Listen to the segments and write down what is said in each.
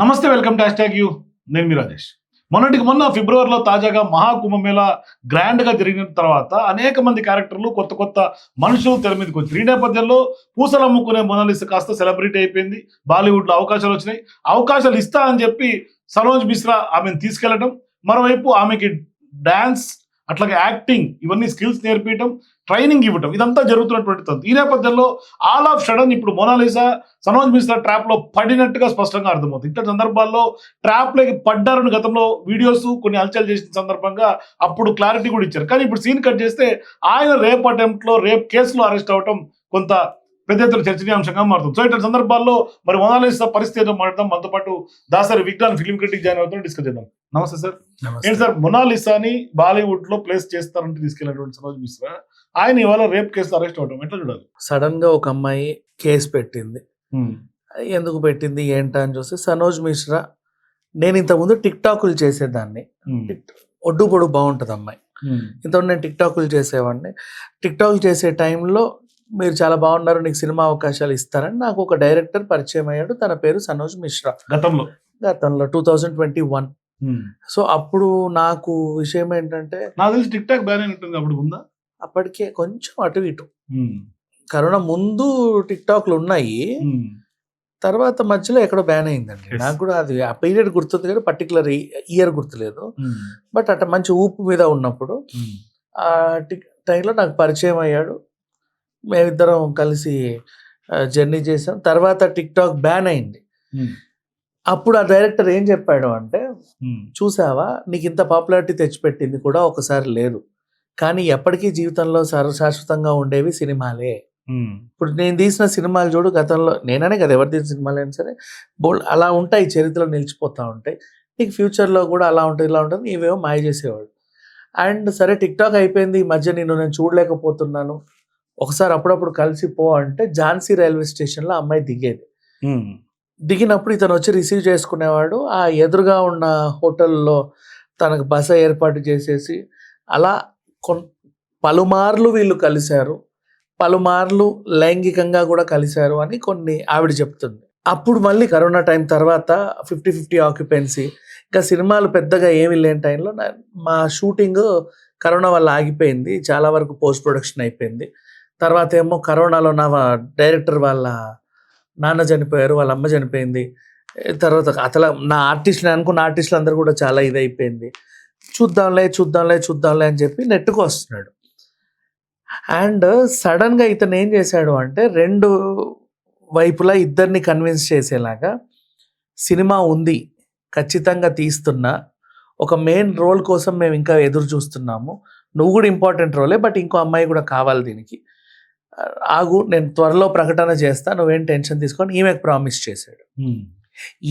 నమస్తే welcome to hash you. నేను మీ రాజేష్. మొన్నటికి మొన్న ఫిబ్రవరిలో తాజాగా మహాకుంభమేళ గ్రాండ్గా జరిగిన తర్వాత అనేక మంది క్యారెక్టర్లు కొత్త కొత్త మనుషులు తెర మీదకి వచ్చారు ఈ నేపథ్యంలో పూసలు అమ్ముకునే మొనాలిస కాస్త సెలబ్రిటీ అయిపోయింది. బాలీవుడ్లో అవకాశాలు వచ్చినాయి. అవకాశాలు ఇస్తా అని చెప్పి సరోజ్ మిశ్రా ఆమెను తీసుకెళ్ళడం మరోవైపు ఆమెకి డాన్స్ అట్లాగే యాక్టింగ్ ఇవన్నీ స్కిల్స్ నేర్పించడం ట్రైనింగ్ ఇవ్వడం ఇదంతా జరుగుతున్నటువంటి తంతు ఈ నేపథ్యంలో ఆల్ ఆఫ్ సడన్ ఇప్పుడు మొనాలిసా సనోజ్ మిశ్రా ట్రాప్లో పడినట్టుగా స్పష్టంగా అర్థమవుతుంది. ఇట్లాంటి సందర్భాల్లో ట్రాప్లోకి పడ్డారని గతంలో వీడియోస్ కొన్ని హల్చల్ చేసిన సందర్భంగా అప్పుడు క్లారిటీ కూడా ఇచ్చారు. కానీ ఇప్పుడు సీన్ కట్ చేస్తే ఆయన రేప్ అటెంప్ట్లో రేప్ కేసులో అరెస్ట్ అవటం కొంత పెద్ద ఎత్తున చర్చనీయాంశంగా మారుతుంది. సో ఇట్లాంటి సందర్భాల్లో మరి మొనాలిసా పరిస్థితి ఏదో మాట్లాడదాం మనతో పాటు Dasari Vignan film critic join అవుతాం డిస్కస్ చేద్దాం. నమస్తే సార్. ఏంటి సార్? మొనాలిసాని బాలీవుడ్లో ప్లేస్ చేస్తారంటే తీసుకెళ్ళినటువంటి సనోజ్ మిశ్రా ఆయన ఇవాళ రేప్ కేసు అరెస్ట్ అవడం. ఎట్లా చూడాలి? సడన్గా ఒక అమ్మాయి కేసు పెట్టింది. ఎందుకు పెట్టింది? ఏంటా అని చూస్తే సనోజ్ మిశ్రా నేను ఇంతకుముందు టిక్ టాకులు చేసేదాన్ని. ఒడ్డు పొడు బాగుంటుంది అమ్మాయి. ఇంతకుముందు నేను టిక్ టాకులు చేసేవాడిని. టిక్ టాకులు చేసే టైంలో మీరు చాలా బాగున్నారు నీకు సినిమా అవకాశాలు ఇస్తారని నాకు ఒక డైరెక్టర్ పరిచయం అయ్యాడు. తన పేరు సనోజ్ మిశ్రా గతంలో? గతంలో two thousand twenty one so అప్పుడు నాకు విషయం ఏంటంటే నాకు తెలిసి టిక్ టాక్ బ్యాన్ ఉంటుంది అప్పుడు ఉందా? అప్పటికే కొంచెం అటు ఇటు. కరోనా ముందు టిక్ టాక్లు ఉన్నాయి తర్వాత మధ్యలో ఎక్కడో బ్యాన్ అయిందండి. నాకు కూడా అది ఆ పీరియడ్ గుర్తుంది కానీ పర్టికులర్ ఇయర్ గుర్తులేదు. బట్ అట్లా మంచి ఊపు మీద ఉన్నప్పుడు ఆ టిక్ టైంలో నాకు పరిచయం అయ్యాడు. మేమిద్దరం కలిసి జర్నీ చేసాం. తర్వాత టిక్ టాక్ బ్యాన్ అయింది అప్పుడు ఆ డైరెక్టర్ ఏం చెప్పాడు అంటే చూసావా? నీకు ఇంత పాపులారిటీ తెచ్చిపెట్టింది కూడా ఒకసారి లేదు. కానీ ఎప్పటికీ జీవితంలో సర్వ శాశ్వతంగా ఉండేవి సినిమాలే. ఇప్పుడు నేను తీసిన సినిమాలు చూడు గతంలో నేననే కదా ఎవరు తీసిన సినిమాలు అయినా సరే బోల్డ్ అలా ఉంటాయి చరిత్రలో నిలిచిపోతూ ఉంటాయి. నీకు ఫ్యూచర్లో కూడా అలా ఉంటుంది ఇలా ఉంటుంది ఇవేమో మాయ చేసేవాడు అండ్ సరే టిక్ టాక్ అయిపోయింది ఈ మధ్య నేను నేను చూడలేకపోతున్నాను. ఒకసారి అప్పుడప్పుడు కలిసి పో అంటే ఝాన్సీ రైల్వే స్టేషన్లో అమ్మాయి దిగేది. దిగినప్పుడు ఇతను వచ్చి రిసీవ్ చేసుకునేవాడు ఆ ఎదురుగా ఉన్న హోటల్లో తనకు బస ఏర్పాటు చేసేసి అలా పలుమార్లు వీళ్ళు కలిశారు. పలుమార్లు లైంగికంగా కూడా కలిశారు అని కొన్ని ఆవిడ చెప్తుంది. అప్పుడు మళ్ళీ కరోనా టైం తర్వాత ఫిఫ్టీ ఫిఫ్టీ ఆక్యుపెన్సీ. ఇంకా సినిమాలు పెద్దగా ఏమి లేని టైంలో మా షూటింగ్ కరోనా వల్ల ఆగిపోయింది. చాలా వరకు పోస్ట్ ప్రొడక్షన్ అయిపోయింది. తర్వాత ఏమో కరోనాలో నా డైరెక్టర్ వాళ్ళ నాన్న చనిపోయారు వాళ్ళ అమ్మ చనిపోయింది. తర్వాత అతల నా ఆర్టిస్ట్ని అనుకున్న ఆర్టిస్టులు అందరూ కూడా చాలా ఇది అయిపోయింది చూద్దాంలే చూద్దాంలే చూద్దాంలే అని చెప్పి నెట్టుకు వస్తున్నాడు. అండ్ సడన్గా ఇతను ఏం చేశాడు అంటే రెండు వైపులా ఇద్దరిని కన్విన్స్ చేసేలాగా సినిమా ఉంది ఖచ్చితంగా తీస్తున్నా ఒక మెయిన్ రోల్ కోసం మేము ఇంకా ఎదురు చూస్తున్నాము. నువ్వు కూడా ఇంపార్టెంట్ రోలే బట్ ఇంకో అమ్మాయి కూడా కావాలి దీనికి. ఆగు నేను త్వరలో ప్రకటన చేస్తా నువ్వేం టెన్షన్ తీసుకొని ఈమెకు ప్రామిస్ చేశాడు.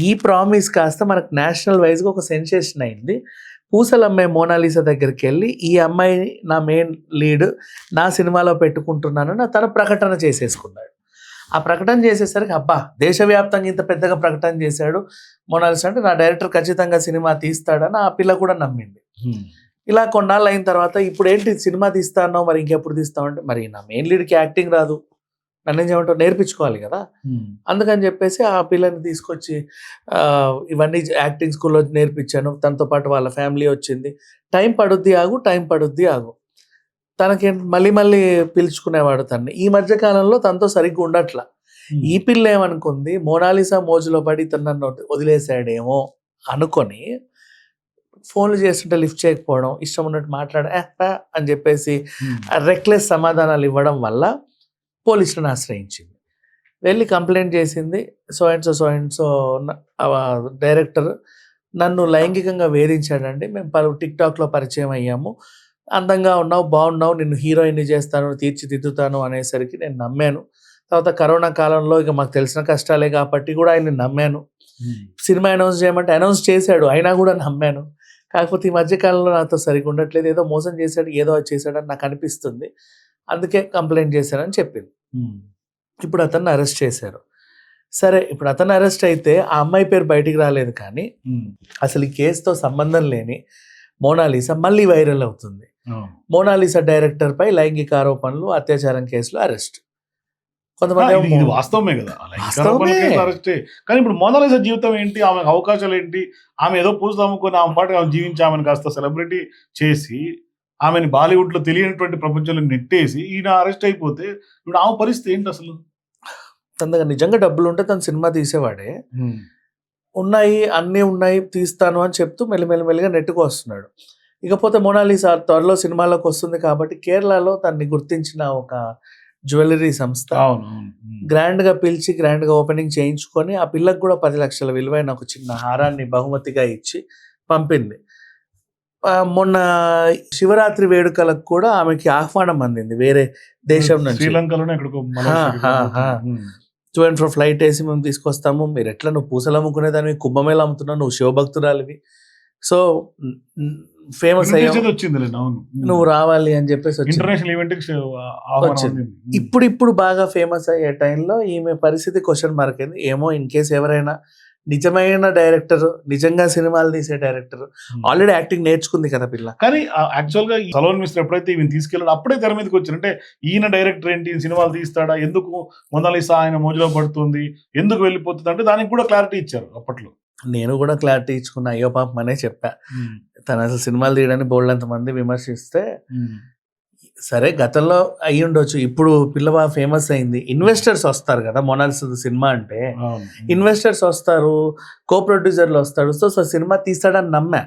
ఈ ప్రామిస్ కాస్త మనకు నేషనల్ వైజ్గా ఒక సెన్సేషన్ అయింది. పూసల అమ్మాయి మోనాలిసా దగ్గరికి వెళ్ళి ఈ అమ్మాయి నా మెయిన్ లీడ్ నా సినిమాలో పెట్టుకుంటున్నానని తన ప్రకటన చేసేసుకున్నాడు. ఆ ప్రకటన చేసేసరికి అబ్బా దేశవ్యాప్తంగా ఇంత పెద్దగా ప్రకటన చేశాడు మోనాలిసా అంటే నా డైరెక్టర్ ఖచ్చితంగా సినిమా తీస్తాడని ఆ పిల్ల కూడా నమ్మింది. ఇలా కొన్నాళ్ళు అయిన తర్వాత ఇప్పుడు ఏంటి సినిమా తీస్తానో మరి ఇంకెప్పుడు తీస్తావు? అంటే మరి నా మెయిన్ లీడ్కి యాక్టింగ్ రాదు. నన్ను ఏం చేయమంటావు నేర్పించుకోవాలి కదా. అందుకని చెప్పేసి ఆ పిల్లని తీసుకొచ్చి ఇవన్నీ యాక్టింగ్ స్కూల్లో నేర్పించాను. తనతో పాటు వాళ్ళ ఫ్యామిలీ వచ్చింది. టైం పడుద్ది ఆగు టైం పడుద్ది ఆగు. తనకి మళ్ళీ మళ్ళీ పిలుచుకునేవాడు తన్ని. ఈ మధ్య కాలంలో తనతో సరిగ్గా ఉండట్లా. ఈ పిల్ల ఏమనుకుంది? మోనాలిసా మోజులో పడి తను నన్ను వదిలేశాడేమో అనుకొని ఫోన్లు చేస్తుంటే లిఫ్ట్ చేయకపోవడం ఇష్టం ఉన్నట్టు మాట్లాడ అని చెప్పేసి రెక్లెస్ సమాధానాలు ఇవ్వడం వల్ల పోలీసులను ఆశ్రయించింది. వెళ్ళి కంప్లైంట్ చేసింది. So and so so and so director నన్ను లైంగికంగా వేధించాడండి. మేము పలు టిక్టాక్లో పరిచయం అయ్యాము. అందంగా ఉన్నావు బాగున్నావు నిన్ను హీరోయిన్ చేస్తాను తీర్చిదిద్దుతాను అనేసరికి నేను నమ్మాను. తర్వాత కరోనా కాలంలో ఇక మాకు తెలిసిన కష్టాలే కాబట్టి కూడా ఆయన నమ్మాను. సినిమా అనౌన్స్ చేయమంటే అనౌన్స్ చేశాడు అయినా కూడా నమ్మాను. కాకపోతే ఈ మధ్య కాలంలో నాతో సరిగ్గా ఉండట్లేదు ఏదో మోసం చేశాడు ఏదో చేశాడని నాకు అనిపిస్తుంది. అందుకే కంప్లైంట్ చేశానని చెప్పింది. ఇప్పుడు అతన్ని అరెస్ట్ చేశారు. సరే ఇప్పుడు అతను అరెస్ట్ అయితే ఆ అమ్మాయి పేరు బయటికి రాలేదు కానీ అసలు ఈ కేసుతో సంబంధం లేని మోనాలిసా మళ్ళీ వైరల్ అవుతుంది. మోనాలిసా డైరెక్టర్పై లైంగిక ఆరోపణలు అత్యాచారం కేసులో అరెస్ట్. కొంతమంది వాస్తవమే కదా. అరెస్టే కానీ ఇప్పుడు మోనాలిసా జీవితం ఏంటి? ఆమె అవకాశాలు ఏంటి? ఆమె ఏదో పూజలు అమ్ముకొని ఆమె పాటు ఆమె జీవించి ఆమెను కాస్త సెలబ్రిటీ చేసి ఆమెని బాలీవుడ్లో తెలియనటువంటి ప్రపంచంలో నెట్టేసి ఈయన అరెస్ట్ అయిపోతే ఇప్పుడు ఆమె పరిస్థితి ఏంటి అసలు? తన దగ్గర నిజంగా డబ్బులు ఉంటే తను సినిమా తీసేవాడే. ఉన్నాయి అన్నీ ఉన్నాయి తీస్తాను అని చెప్తూ మెల్లిమెల్లిమెల్లిగా నెట్టుకు వస్తున్నాడు. ఇకపోతే మోనాలిసా త్వరలో సినిమాలోకి వస్తుంది కాబట్టి కేరళలో తన్ని గుర్తించిన ఒక జ్యువెలరీ సంస్థ అవును అవును. ఉమ్. గ్రాండ్గా పిలిచి గ్రాండ్గా ఓపెనింగ్ చేయించుకొని ఆ పిల్లకు కూడా పది లక్షల విలువైన ఒక చిన్న హారాన్ని బహుమతిగా ఇచ్చి పంపింది. మొన్న శివరాత్రి వేడుకలకు కూడా ఆమెకి ఆహ్వానం అందింది వేరే దేశం నుంచి. శ్రీలంకలోనే. టూ అండ్ ఫ్రో ఫ్లైట్ వేసి మేము తీసుకొస్తాము. మీరు ఎట్లా నువ్వు పూసలు అమ్ముకునేదానివి కుంభమేళ అమ్ముతున్నావు. నువ్వు శివభక్తురాలివి. సో ఫేమస్ అవును. నువ్వు రావాలి అని చెప్పేసి వచ్చింది. ఇంటర్నేషనల్ ఈవెంట్ వచ్చింది. ఇప్పుడు ఇప్పుడు బాగా ఫేమస్ అయ్యే టైంలో ఈమె పరిస్థితి క్వశ్చన్ మార్క్ అయింది. ఏమో ఇన్ కేస్ ఎవరైనా నిజమైన డైరెక్టర్ నిజంగా సినిమాలు తీసే డైరెక్టర్. ఆల్రెడీ యాక్టింగ్ నేర్చుకుంది కదా పిల్ల. కానీ యాక్చువల్గా సలోన్ మిస్టర్ ఎప్పుడైతే ఈయన తీసుకెళ్ళాడు అప్పుడే తెర మీదకి వచ్చారు అంటే ఈయన డైరెక్టర్ ఏంటి? సినిమాలు తీస్తాడా? ఎందుకు మొనాలిసా ఆయన మోజులో పడుతుంది? ఎందుకు వెళ్ళిపోతుంది? అంటే దానికి కూడా క్లారిటీ ఇచ్చారు అప్పట్లో. నేను కూడా క్లారిటీ ఇచ్చుకున్నా. అయ్యో పాపం అనే చెప్పా. తను అసలు సినిమాలు తీయడానికి బోల్డంత మంది విమర్శిస్తే సరే గతంలో అయ్యి ఉండొచ్చు. ఇప్పుడు పిల్ల బాగా ఫేమస్ అయింది. ఇన్వెస్టర్స్ వస్తారు కదా మొనాలిసా సినిమా అంటే. ఇన్వెస్టర్స్ వస్తారు కో ప్రొడ్యూసర్లు వస్తాడు సో సో సినిమా తీస్తాడని నమ్మా.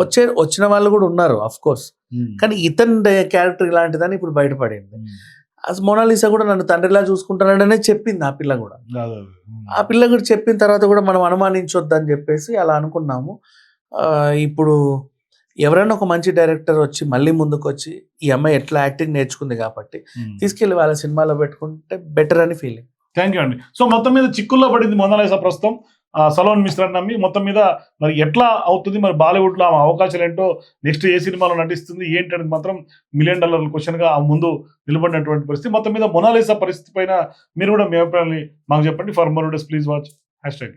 వచ్చే వచ్చిన వాళ్ళు కూడా ఉన్నారు అఫ్ కోర్స్. కానీ ఇతని క్యారెక్టర్ ఇలాంటిదని ఇప్పుడు బయటపడింది. మోనాలిసా కూడా నన్ను తండ్రిలా చూసుకుంటాననే చెప్పింది ఆ పిల్ల కూడా. ఆ పిల్ల కూడా చెప్పిన తర్వాత కూడా మనం అనుమానించొద్దని చెప్పేసి అలా అనుకున్నాము. ఇప్పుడు ఎవరైనా ఒక మంచి డైరెక్టర్ వచ్చి మళ్ళీ ముందుకు వచ్చి ఈ అమ్మాయి ఎట్లా యాక్టింగ్ నేర్చుకుంది కాబట్టి ఉమ్. తీసుకెళ్ళి వాళ్ళ సినిమాలో పెట్టుకుంటే బెటర్ అని ఫీలింగ్ థ్యాంక్ యూ అండి. సో మొత్తం మీద చిక్కుల్లో పడింది మొనాలిసా ప్రస్తుతం. సలోన్ మిశ్రా నమ్మి మొత్తం మీద మరి ఎట్లా అవుతుంది మరి బాలీవుడ్లో ఆమె అవకాశాలు ఏంటో నెక్స్ట్ ఏ సినిమాలో నటిస్తుంది ఏంటి అనేది మాత్రం మిలియన్ డాలర్ క్వశ్చన్గా ఆ ముందు నిలబడినటువంటి పరిస్థితి. మొత్తం మీద మొనాలిసా పరిస్థితి పైన మీరు కూడా మీ అభిప్రాయాన్ని మాకు చెప్పండి. For more days please watch hashtag